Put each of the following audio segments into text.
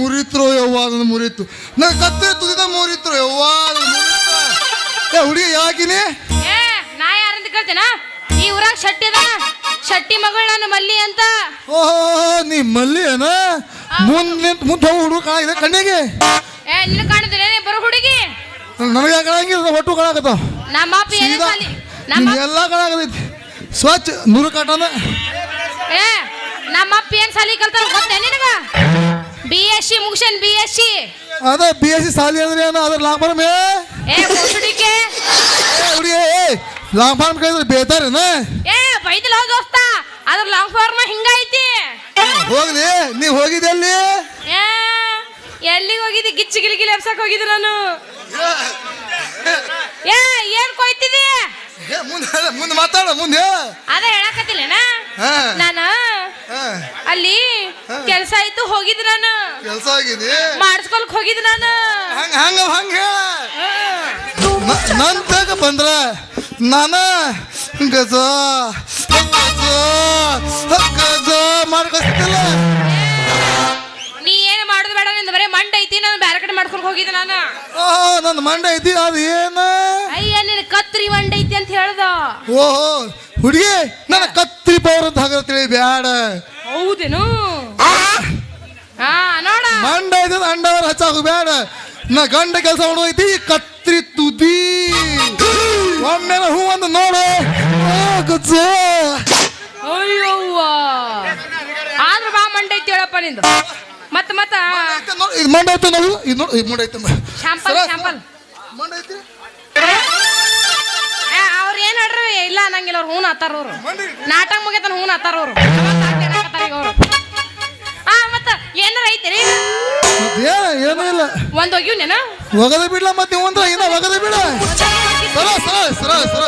ಮುರಿತ್ರು ಯವ್ವ ಅದನ್ನು ಮುರಿತು. ನನ್ನ ಕತ್ತೆ ತುದಿದ ಮುರಿತ್ರು ಯವ್ವ ಏ ಹುಡುಗಿ ಯಾಕಿನಿ? ಏ ನಾ ಯಾರಂತ ಕೇಳ್ತೇನ? ಈ ಊರಾಗ ಶೆಟ್ಟಿ ಅದ ಶೆಟ್ಟಿ ಮಗಳು ನನ್ನ ಮಲ್ಲಿ ಅಂತ. ಓಹೋ ನೀ ಮಲ್ಲಿ ಏನ? ಮುಂದ್ ನಿಂತ ಮುಂದೆ ಹೋಗಿ ಹುಡುಗ ಕಾಣಿದೆ ಕಣ್ಣಿಗೆ. ಏ ನಿನ್ನ ಕಾಣಿದ್ರೆ ಬರೋ ಹುಡುಗಿ. ನನಗೆ ಕಾಣಂಗಿಲ್ಲ ಒಟ್ಟು ಕಾಣಕತ್ತ ನಮ್ಮ ಮಾಪಿ ಏನೇ ಸೀದಾ ಸಾಲಿ ನಮ್ಮ ನಿಂಗ್ ಎಲ್ಲ ಕಾಣಕತೈತಿ ಸ್ವಚ್ಛ ನೂರು ಕಾಟನ ಏ ನಮ್ಮ ಅಪ್ಪ ಏನ್ ಸಾಲಿ ಕಲ್ತಾರ ಗೊತ್ತೇ ನಿನಗ? ಬಿ ಎಸ್ ಸಿ ಮುಗಿಸನ್ ಬಿ ಎಸ್ ಸಿ ಅದ ಬಿ ಎಸ್ ಸಿ ಸಾಲಿ ಅಂದ್ರೆ ಏನು? ಅದ್ರ ಲಾಂಗ್ ಫಾರ್ಮ್ ಏ? ಹುಡುಗಿ ಏ ಲಾಂಗ್ ಫಾರ್ಮ್ ಕೇಳಿದ್ರೆ ಬೇತಾರೇನ ಏ ಬೈದಿಲ್ಲ ದೋಸ್ತ. ಅದ್ರ ಲಾಂಗ್ ಫಾರ್ಮ್ ಹಿಂಗೈತಿ ಹೋಗ್ಲಿ ನೀ ಹೋಗಿದ್ದೆ ಅಲ್ಲಿ ಏ ಎಲ್ಲಿಗೆ ಹೋಗಿದ್ದೆ? ಗಿಚ್ಚಿ ಗಿಲಿಗಿಲಿ ಎಬ್ಸಕ್ ಹೋಗಿದ್ದೆ ನಾನು. ಏ ಏನ್ ಕೊಯ್ತಿದಿ ಮುಂದೆ ಮುಂದೆ ಮಾತಾಡ ಮುಂದೆ. ಅದ ಹೇಳಕತ್ತಿಲ್ಲೇನ? ನಾನು ಅಲ್ಲಿ ಕೆಲಸ ಆಯ್ತು ಹೋಗಿದ್ ನಾನು. ಕೆಲಸ ಆಗಿದೆ? ಮಾಡಿಸ್ಕೊಳಕ್ ಹೋಗಿದ್ ನಾನು. ಹಂಗ ಹಂಗ ಹಂಗ ಹೇಳ. ನನ್ ತಗ ಬಂದ್ರ ನಾನ ಗಜ ಗಜ ಮಾಡ್ಕೊತಿಲ್ಲ ನೀ ಏನು ಮಾಡೋದು ಬೇಡ ನಿಂದ ಬರೇ ಮಂಡ ಐತಿ ನಾನು ಬೇರೆ ಕಡೆ ಮಾಡ್ಕೊಳಕ್ ಹೋಗಿದ್ದೆ ನಾನು. ಓ ನನ್ನ ಮಂಡ ಐತಿ ಅದು ಏನ? ಅಯ್ಯ ನಿನ್ ಕತ್ರಿ ಮಂಡ ಐತಿ ಅಂತ ಹೇಳ್ದ. ಓಹೋ ಹುಡುಗಿ ನನ್ನ ಕತ್ರಿ ಪವರ್ ಅಂತ ಹಾಗಾದ್ರೆ ತಿಳಿ ಬ್ಯಾಡ. ಹೌದೇನು? ಹಾ ನೋಡ. ಮಂಡ ಐತಿ ಅಂಡವರ್ ಹಚ್ಚಾಕು ಬ್ಯಾಡ. ನಾ ಗಂಡ ಕೆಲಸ ಮಾಡೋಯ್ತಿ ಕತ್ರಿ ತುದಿ. ಒಮ್ಮೆ ಹೂ ಒಂದು ನೋಡು. ಗಜ್ಜ. ಅಯ್ಯವ್ವ. ಆದ್ರ ಬಾ ಮಂಡ ಐತಿ ಹೇಳಪ್ಪ ನಿಂದು. ಮತ್ತ ಮತ್ತ. ಇದು ಮಂಡ ಐತೆ ನೋಡು ಇದು ನೋಡು ಇದು ಮಂಡ ಐತೆ ಶಾಂಪಲ್ ಶಾಂಪಲ್. ಹೇಳ್ರಿ ಇಲ್ಲ ಅನ್ನಂಗಿಲ್ಲ ಅವ್ರು ಹೂನ್ ಹತ್ತಾರ ಅವರು. ನಾಟಕ ಮುಗಿತಾನ ಹೂನ್ ಹತ್ತಾರ ಅವ್ರು. ಆ ಮತ್ತ ಏನಾರ ಐತಿರಿ? ಏನೂ ಇಲ್ಲ. ಒಂದ್ ಹೋಗಿವ್ ನೆನ? ಒಗದ ಬಿಡ್ಲ ಮತ್ತೆ ಅಂದ್ರೆ ಇನ್ನ ಒಗದ ಬಿಡ ಸರ ಸರ ಸರ ಸರ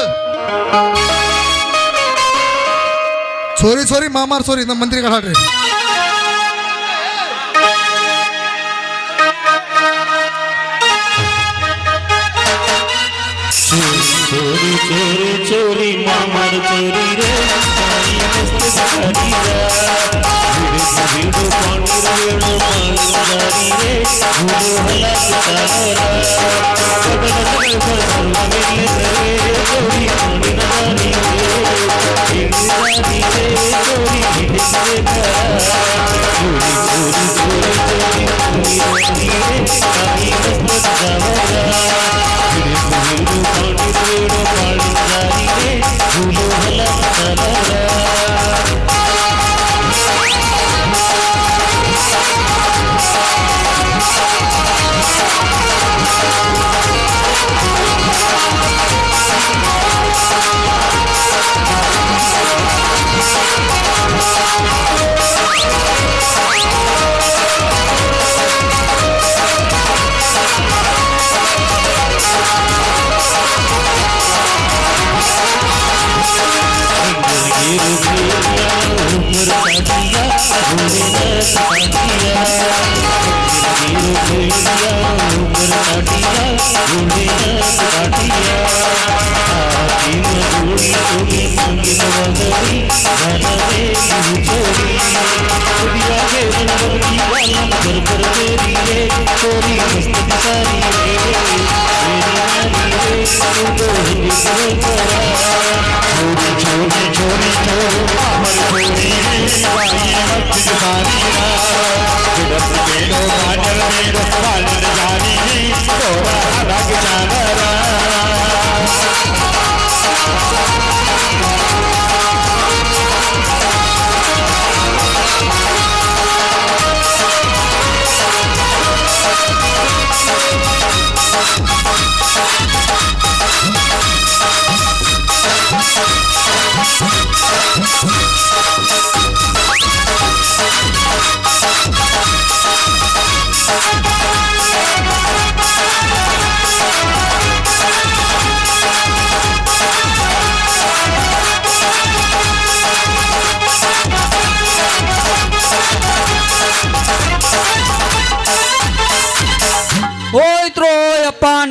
ಸೋರಿ ಸೋರಿ ಮಾಮಾರ್ ಸೋರಿ ನಮ್ಮ ಮಂತ್ರಿಗಳು ಹಾಡ್ರಿ. চোরি চোরি চোরি মামার চোরি রে ভিড় পানি রে মালুমারি রে ঘুরে হলা চোরি চোরি চোরি दिया भोलेनाथ का दिया हीरो कोई दिया उम्र का दिया भोलेनाथ का दिया आपकी मधुरी बोली मंगी नवदरी गाना दे तू चोरी दिया के नंबर की वाला नंबर पर तेरी रे चोरी मस्त सारी रे मेरी नानी रे तू तो हिंदी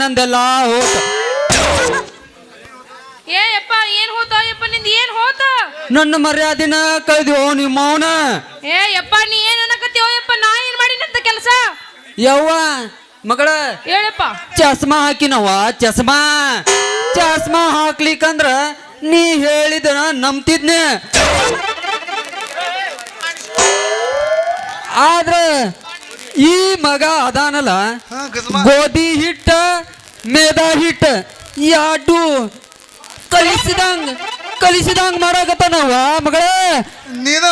ನಂದೆಲ್ಲ ಹೋತ. ಏ ಯಪ್ಪ ಏನ್ ಹೋತ ಯಪ್ಪ ನಿಂದ ಏನ್ ಹೋತ? ನನ್ನ ಮರ್ಯಾದಿನ ಕಳೆದ್ಯೋ ನಿಮ್ಮ ಮೌನ ಏ ಯಪ್ಪ ನೀ ಏನ್ ಅನ್ನಕತ್ತೀವೋ ಯಪ್ಪ ನಾ ಏನ್ ಮಾಡಿನಂತ ಕೆಲಸ? ಯವ್ವ ಮಗಳ ಹೇಳಪ್ಪ. ಚಸ್ಮಾ ಹಾಕಿನವ್ವ ಚಸ್ಮಾ. ಚಸ್ಮಾ ಹಾಕ್ಲಿಕ್ಕಂದ್ರ ನೀ ಹೇಳಿದ ನಂಬ್ತಿದ್ನೆ. ಆದ್ರ ಈ ಮಗ ಅದಾನಲ್ಲ ಗೋಧಿ ಹಿಟ್ಟ ಮೇದಾ ಹಿಟ್ಟ ಯಾಡು ಕಲಿಸಿದಂಗ ಕಲಿಸಿದಂಗ ಮಾಡಾಕತ್ತಾನವ ಮಗಳ. ನೀನ.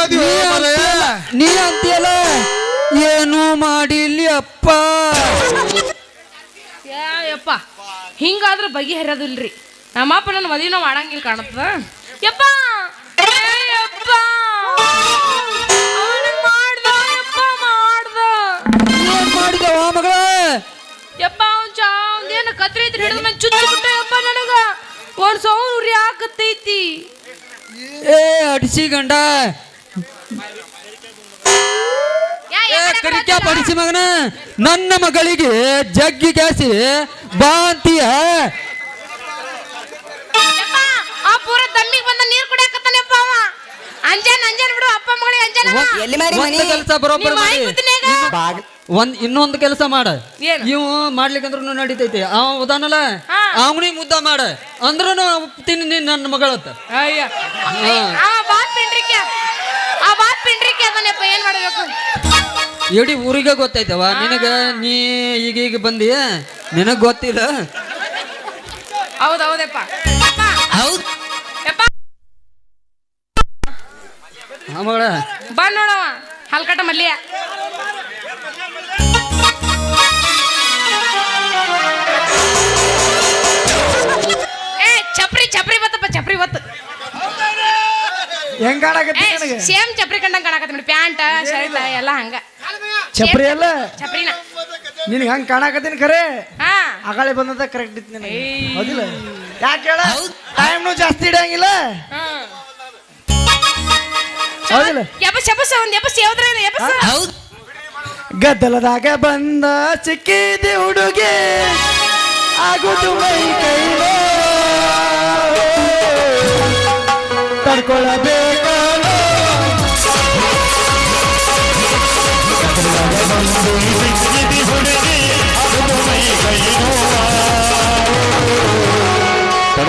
ಅಂತೀಯಲ್ಲ- ಏನು ಮಾಡಿಲಿ ಅಪ್ಪ ಯಪ್ಪ ಹಿಂಗಾದ್ರೆ ಬಗೆಹರಿಯೋದಿಲ್ರಿ. ನಮ್ಮಪ್ಪ ನನ್ನ ಮದುವೆನ ಮಾಡಂಗಿಲ್ಲ ಕಾಣತ್ತದ. ಯಪ್ಪ! ಮಾಡ್ದ ಮಾಡ್ದ. ಏನ್ ಮಾಡಿದವ ಮಗಳ? ಯಪ್ಪ ಬಿಟ್ಟ ಯಪ್ಪ ನನಗ. ಒಂದ್ ಸೌಂಡ್ ಯಾಕತ್ತೈತಿ ಏ ಅಡಿಸಿ ಗಂಡ. ಏ ಕರಿಕ್ಯಾ? ಪಡಿಸಿ ಮಗನ. ನನ್ನ ಮಗಳಿಗೆ ಜಗ್ಗಿ ಕ್ಯಾಸಿ ಬಾ ಅಂತೀಯ ಯಪ್ಪ, ಆ ಪೂರ ದಮ್ಮಿಗೆ ಬಂದ ನೀರ್ ಕುಡಿಯಾಕತ್ತಾನಪ್ಪ ಅವ. ಅಂಜಾನ್ ಅಂಜಾನ್ ಬಿಡು ಅಪ್ಪ ಮಗಳಿಗೆ ಅಂಜಾನ. ಎಲ್ಲಿ ಮಾಡಿ ಕೆಲಸ ಬರೋಬ್ಬರ ಮಾಡಿ. ಒಂದ್ ಇನ್ನೊಂದು ಕೆಲಸ ಮಾಡ. ಏನು? ಇವು ಮಾಡ್ಲಿಕ್ಕಂದ್ರೂ ನಡೀತೈತಿ. ಅವನಲ್ಲ ಉದಾನಲ್ಲ? ಹಾ. ಅವನಿಗೆ ಮುದ್ದ ಮಾಡ. ಅಂದ್ರೂ ನೀನ್ ನನ್ನ ಮಗಳತ್ತ ಅಯ್ಯ. ಅವ ಬಾತ್ ಪಿಂಡ್ರಿಕೆ. ಆ ಬಾತ್ ಪಿಂಡ್ರಿಕೆ ಅದನ್ನಪ್ಪ ಏನ್ ಮಾಡ್ಬೇಕು? ಇಡೀ ಊರಿಗೆ ಗೊತ್ತೈತವ? ನಿನಗ ನೀ ಈಗ ಈಗ ಬಂದಿ? ನಿನಗ್ ಗೊತ್ತಿಲ್ಲ ಹೌದ್. ಹೌದಪ್ಪ ಯಪ್ಪ, ಹೌದ್ ಯಪ್ಪ ಮಗಳ. ಬಾ ನೋಡವ ಹಲ್ಕಟ ಮಲ್ಲಿಯ. ಹೆಂಗ್ ಕಾಣಕತ್ತಿ ನನಗೆ? ಸೇಮ್ ಚಪ್ರಿ ಕಂಡಂಗ್ ಕಾಣಕತ್ತ ನೋಡಿ ಪ್ಯಾಂಟ್ ಶರ್ಟ್ ಎಲ್ಲ ಹಂಗ. ಚಪ್ರಿ ಅಲ್ಲ ಚಪ್ರಿನ. ನಿನಗೆ ಹಂಗ್ ಕಾಣಕತ್ತೀನಿ ಖರೆ ಹಾ. ಅಗಾಳೆ ಬಂದದ ಕರೆಕ್ಟ್ ಇತ್ತು ನಿನಗೆ. ಹೌದಿಲ್ಲ? ಯಾಕೆ ಹೇಳ? ಟೈಮ್ನು ಜಾಸ್ತಿ ಇಡಂಗಿಲ್ಲ. ಹೌದಿಲ್ಲ? ಎಬಸ್ ಎಬಸ್ ಒಂದ್ ಎಬಸ್ ಯಾವ್ದ್ರ ಎಬಸ್? ಹೌದ್. ಗದ್ದಲದಾಗ ಬಂದ ಸಿಕ್ಕಿದಿ ಹುಡುಗಿ ಆಗುದು ಮೈ ಕೈಲೋ. ತಡ್ಕೊಳ್ಳಬೇಕೋ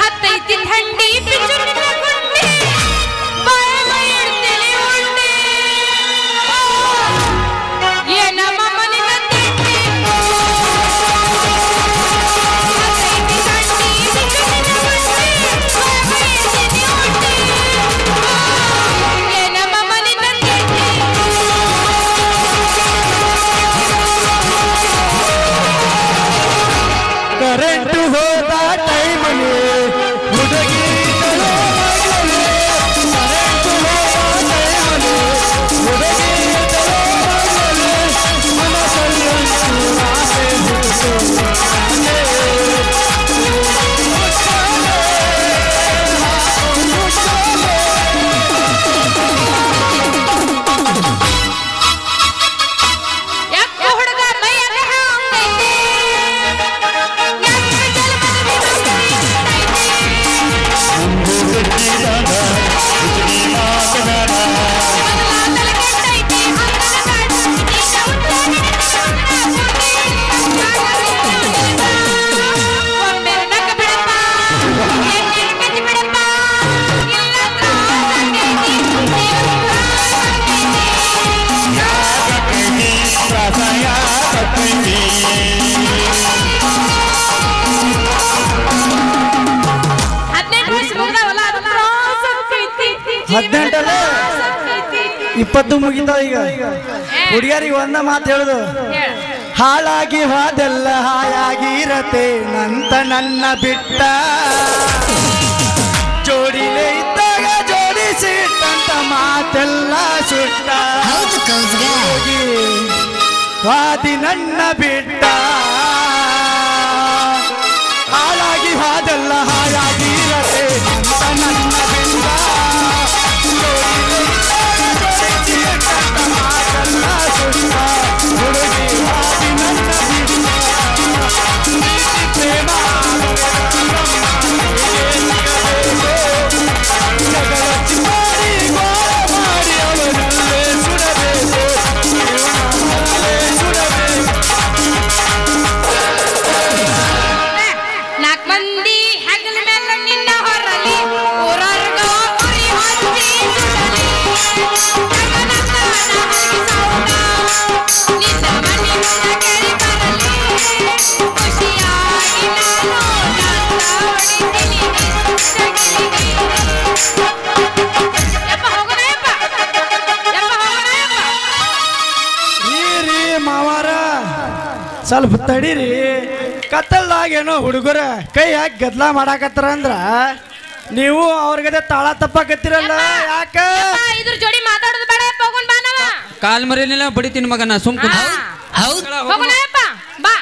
ಹತ್ತೈತಿ ಥಂಡಿ ಪಿಚುನಿನ ಹದಿನೆಂಟಲ್ಲ ಇಪ್ಪತ್ತು ಮುಗಿತ ಈಗ. ಹುಡುಗಿಯರಿಗೆ ಒಂದ ಮಾತು ಹೇಳುದು. ಹಾಳಾಗಿ ಹೋದೆಲ್ಲ ಹಾಳಾಗಿ ಇರತೆ ನಂತ ನನ್ನ ಬಿಟ್ಟ. ಜೋಡಿಲೇ ಇದ್ದಾಗ ಜೋಡಿಸಿಟ್ಟಂತ ಮಾತೆಲ್ಲ ಸುಟ್ಟ. ಹೋಗಿ ವಾದಿ ನನ್ನ ಬಿಟ್ಟ. ಸ್ವಲ್ಪ ತಡೀರಿ. ಕತ್ತಲ್ದಾಗೇನೋ ಹುಡುಗರ ಕೈ ಹಾಕಿ ಗದ್ಲ ಮಾಡಾಕತ್ತಾರ ಅಂದ್ರ ನೀವು ಅವ್ರಿಗೆ ತಾಳ ತಪ್ಪಾಕತ್ತೀರಲ್ಲ ಯಾಕ? ಇದ್ರ ಜೋಡಿ ಮಾತಾಡೋದು ಬೇಡ ಹೋಗೋಣ ಕಾಲ್ ಮರಿಲಿಲ್ಲ ಬಡಿತೀನಿ ಮಗನ ಸುಮ್ಕ ಹೌದು. ಬಾ.